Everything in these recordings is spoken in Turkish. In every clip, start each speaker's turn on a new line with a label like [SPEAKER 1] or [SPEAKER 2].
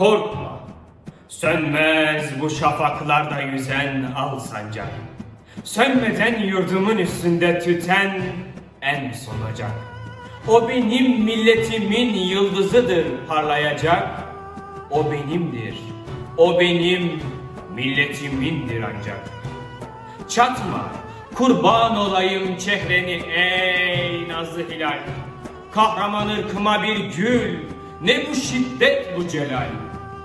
[SPEAKER 1] Korkma. Sönmez bu şafaklarda yüzen al sancak. Sönmeden yurdumun üstünde tüten en sonacak. O benim milletimin yıldızıdır parlayacak. O benimdir. O benim milletimindir ancak. Çatma, kurban olayım çehreni ey nazlı hilal. Kahraman ırkıma bir gül, ne bu şiddet bu celal.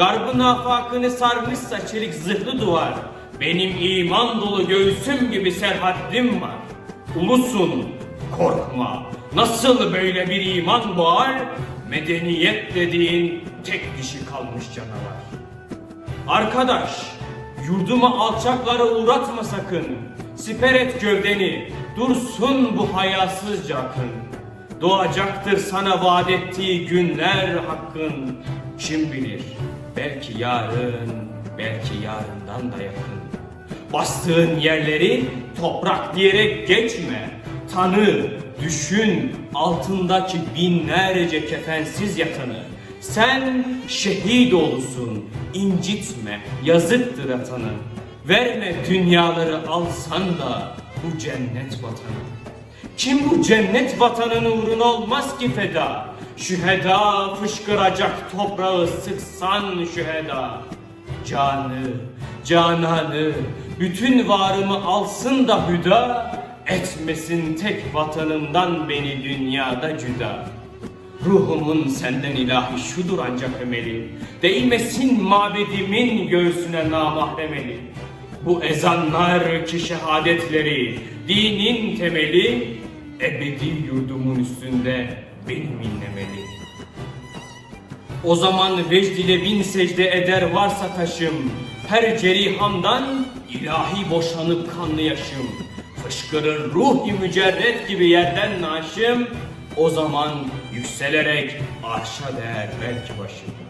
[SPEAKER 1] Garbın afakını sarmışsa çelik zırhlı duvar. Benim iman dolu göğsüm gibi serhaddim var. Ulusun, korkma. Nasıl böyle bir iman boğar? Medeniyet dediğin tek dişi kalmış canavar. Arkadaş, yurdumu alçaklara uğratma sakın. Siper et gövdeni, dursun bu hayasızca akın. Doğacaktır sana vaat ettiği günler hakkın. Kim bilir, belki yarın, belki yarından da yakın. Bastığın yerleri toprak diyerek geçme. Tanı, düşün altındaki binlerce kefensiz yatanı. Sen şehit olsun, incitme, yazıktır atanı. Verme dünyaları alsan da bu cennet vatanı. Kim bu cennet vatanın uğruna olmaz ki feda? Şüheda fışkıracak toprağı sıksan şüheda. Canı, cananı, bütün varımı alsın da hüda, etmesin tek vatanımdan beni dünyada cüda. Ruhumun senden ilahi şudur ancak emeli, değmesin mabedimin göğsüne namahremeli. Bu ezanlar ki şehadetleri, dinin temeli, ebedi yurdumun üstünde benim inlemeli. O zaman vecd ile bin secde eder varsa taşım, her cerihamdan ilahi boşanıp kanlı yaşım. Fışkırır ruhi mücerret gibi yerden naşım, o zaman yükselerek arşa değer belki başım.